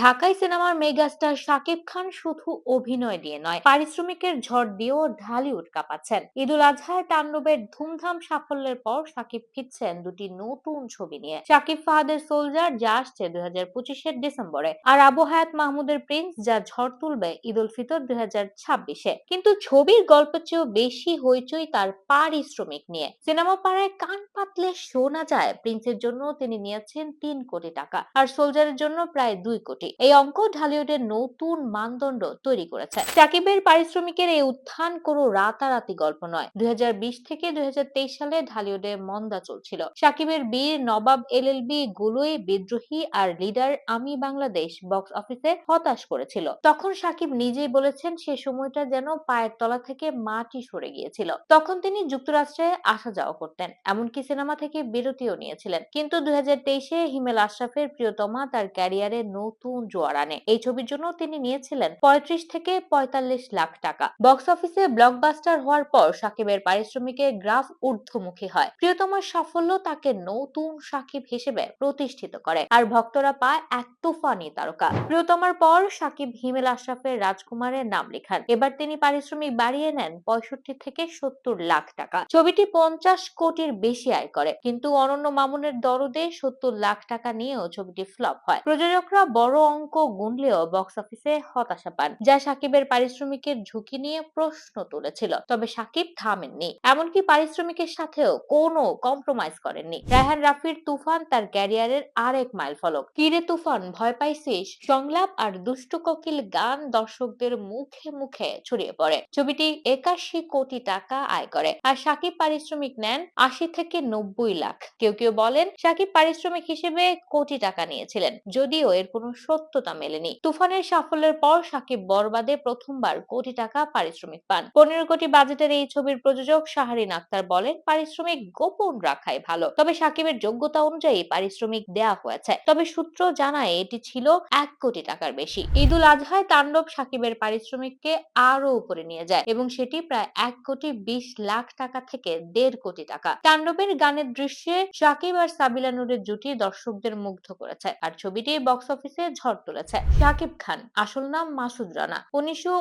ঢাকাই সিনেমার মেগাস্টার শাকিব খান শুধু অভিনয় দিয়ে নয়, পারিশ্রমিকের ঝড় দিয়েও ঢালিউড কাঁপাচ্ছেন। ঈদুল আজহায় তাণ্ডবের ধুমধাম সাফল্যের পর শাকিব ফিরছেন দুটি নতুন ছবি নিয়ে। শাকিব ফাহাদের সোলজার যা আসছে দুই হাজার পঁচিশের ডিসেম্বরে, আর আবু হায়াত মাহমুদের প্রিন্স যা ঝড় তুলবে ঈদ উল ফিতর দুই হাজার ছাব্বিশে। কিন্তু ছবির গল্পের চেয়েও বেশি হইচই তার পারিশ্রমিক নিয়ে। সিনেমা পাড়ায় কান পাতলে শোনা যায়, প্রিন্সের জন্য তিনি নিয়েছেন তিন কোটি টাকা, আর সোলজারের জন্য প্রায় দুই কোটি এই অঙ্ক ঢালিউডের নতুন মানদণ্ড তৈরি করেছে। সাকিবের পারিশ্রমিকের এই উত্থান কোনো রাতারাতি গল্প নয়। দুই থেকে দুই সালে ঢালিউডে মন্দা চলছিল। সাকিবের বীর নবাব এলএলবি গুলোই বিদ্রোহী আর লিডার আমি বাংলাদেশ বক্স অফিসে হতাশ করেছিল। তখন সাকিব নিজেই বলেছেন, সে সময়টা যেন পায়ের তলা থেকে মাটি সরে গিয়েছিল। তখন তিনি যুক্তরাষ্ট্রে আসা যাওয়া করতেন। এমনকি সিনেমা থেকে বিরতিও নিয়েছিলেন। কিন্তু দুই হাজার তেইশে হিমেল আশরাফের প্রিয়তমা তার ক্যারিয়ারে নতুন জোয়ার আনে। এই ছবির জন্য তিনি নিয়েছিলেন পঁয়ত্রিশ থেকে পঁয়তাল্লিশ লাখ টাকা। বক্স অফিসে ব্লকবাস্টার হওয়ার পর সাকিবের পারিশ্রমিকের গ্রাফ ঊর্ধ্বমুখী হয়। প্রিয়তমার সাফল্য তাকে নতুন সাকিব হিসেবে প্রতিষ্ঠিত করে। আর ভক্তরা পায় এক তুফানি তারকা। প্রিয়তমার পর সাকিব হিমেল আশরাফের রাজকুমারের নাম লেখান। এবার তিনি পারিশ্রমিক বাড়িয়ে নেন পঁয়ষট্টি থেকে সত্তর লাখ টাকা। ছবিটি পঞ্চাশ কোটির বেশি আয় করে। কিন্তু অনন্য মামুনের দরদে সত্তর লাখ টাকা নিয়েও ছবিটি ফ্লপ হয়। প্রযোজকরা বড় অঙ্ক গুনলেও বক্স অফিসে হতাশা পান, যা সাকিবের পারিশ্রমিকের ঝুঁকি নিয়ে প্রশ্ন তুলেছিল। তবে সাকিব থামেননি। এমনকি পারিশ্রমিকের সাথেও কোনো কম্প্রোমাইজ করেননি। রায়হান রাফির তুফান তার ক্যারিয়ারের আরেক মাইল ফলক। কিরে তুফান, ভয় পাইছিস? সংলাপ আর দুষ্টু কোকিল গান দর্শকদের মুখে মুখে ছড়িয়ে পড়ে। ছবিটি একাশি কোটি টাকা আয় করে। আর সাকিব পারিশ্রমিক নেন আশি থেকে নব্বই লাখ। কেউ কেউ বলেন সাকিব পারিশ্রমিক হিসেবে কোটি টাকা নিয়েছিলেন। যদিও এর কোনো সত্যতা মেলেনি। তুফানের সাফল্যের পর সাকিব বরবাদে প্রথমবার কোটি টাকা পারিশ্রমিক পান। পনেরো কোটি বাজেটের এই ছবির প্রযোজক শাহরিন আক্তার বলেন, পারিশ্রমিক গোপন রাখাই ভালো। তবে সাকিবের যোগ্যতা অনুযায়ী পারিশ্রমিক দেয়া হয়েছে। তবে সূত্র জানায়, এটি ছিল এক কোটি টাকার বেশি। ঈদুল আজহায় তাণ্ডব সাকিবের পারিশ্রমিককে আরও উপরে নিয়ে যায় এবং সেটি প্রায় এক কোটি বিশ লাখ টাকা থেকে দেড় কোটি টাকা। তাণ্ডবের গানের দৃশ্যে সাকিব আর সাবিলা নুরের জুটি দর্শকদের মুগ্ধ করেছে। আর ছবিটি বক্স অফিসে ঝড় তুলেছে। শাকিব খান, আসল নাম মাসুদ রানা। উনিশশো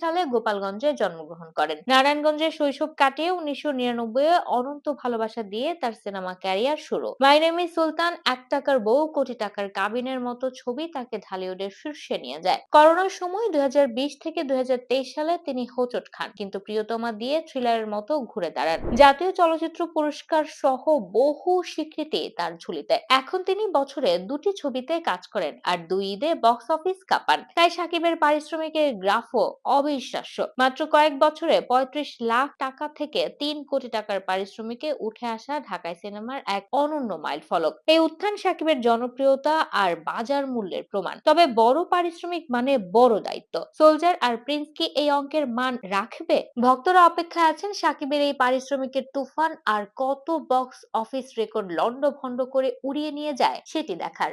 সালে গোপালগঞ্জে জন্মগ্রহণ করেন। নারায়ণগঞ্জে শৈশব কাটিয়ে উনিশশো নিরানব্বই অনন্ত ভালোবাসা দিয়ে তার সিনেমা ক্যারিয়ার শুরু। মাইনেমি সুলতান, এক টাকার বউ, কোটি টাকার কাবিনের মতো ছবি তাকে ঢালিউডের শীর্ষে নিয়ে যায়। করোনার সময় দুই হাজার বিশ থেকে দুই হাজার তেইশ সালে তিনি হোচট খান, কিন্তু প্রিয়তমা দিয়ে থ্রিলারের মতো ঘুরে দাঁড়ান। জাতীয় চলচ্চিত্র পুরস্কার সহ বহু স্বীকৃতি তার ঝুলিতে। এখন তিনি বছরে দুটি ছবিতে কাজ করেন, আর দুই ঈদে বক্স অফিস কাঁপান। তাই সাকিবের পারিশ্রমিকের গ্রাফও অবিশ্বাস্য। মাত্র কয়েক বছরে পঁয়ত্রিশ লাখ টাকা থেকে তিন কোটি টাকার পারিশ্রমিকে উঠে আসা ঢাকায় সিনেমার এক অনন্য মাইল ফলক। এই উত্থান সাকিবের জনপ্রিয়তা আর বাজার মূল্যের প্রমাণ। তবে বড় পারিশ্রমিক মানে বড় দায়িত্ব। সোলজার আর প্রিন্স কি এই অঙ্কের মান রাখবে? ভক্তরা অপেক্ষায় আছেন সাকিবের এই পারিশ্রমিকের তুফান আর কত বক্স অফিস রেকর্ড লন্ড ভন্ড করে উড়িয়ে নিয়ে যায় সেটি দেখার।